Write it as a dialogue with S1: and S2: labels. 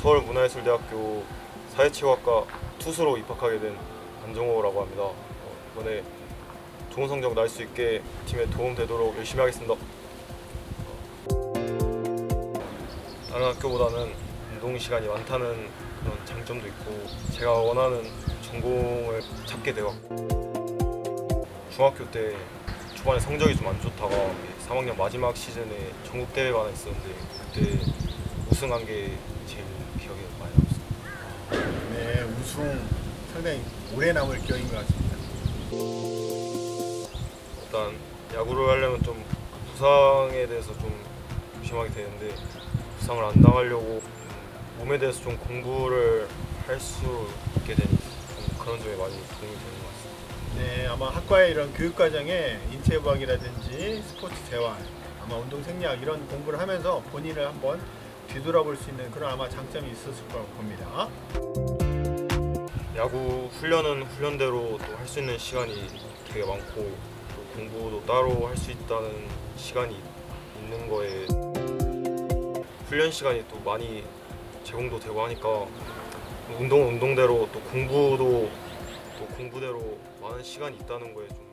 S1: 서울문화예술대학교 사회체육학과 투수로 입학하게 된 안정호라고 합니다. 어, 이번에 좋은 성적 날 수 있게 팀에 도움되도록 열심히 하겠습니다. 어, 다른 학교보다는 운동 시간이 많다는 그런 장점도 있고 제가 원하는 전공을 찾게 되었고 중학교 때 초반에 성적이 좀 안 좋다가 3학년 마지막 시즌에 전국 대회가 하나 있었는데 그때 우승한 게 제일 기억에 많이 남습니다.
S2: 네, 우승 상당히 오래 남을 기억인 것 같습니다.
S1: 일단 야구를 하려면 좀 부상에 대해서 좀 조심하게 되는데 부상을 안 당하려고 몸에 대해서 좀 공부를 할 수 있게 되니 좀 그런 점에 많이 도움이 되는 것 같습니다.
S2: 네, 아마 학과의 이런 교육 과정에 인체 부학이라든지 스포츠 재활, 아마 운동 생리학 이런 공부를 하면서 본인을 한번 뒤돌아볼 수 있는 그런 아마 장점이 있었을 거라고 봅니다.
S1: 야구 훈련은 훈련대로 또 할 수 있는 시간이 되게 많고 또 공부도 따로 할 수 있다는 시간이 있는 거에 훈련 시간이 또 많이 제공도 되고 하니까 운동은 운동대로 또 공부도 또 공부대로 많은 시간이 있다는 거에 좀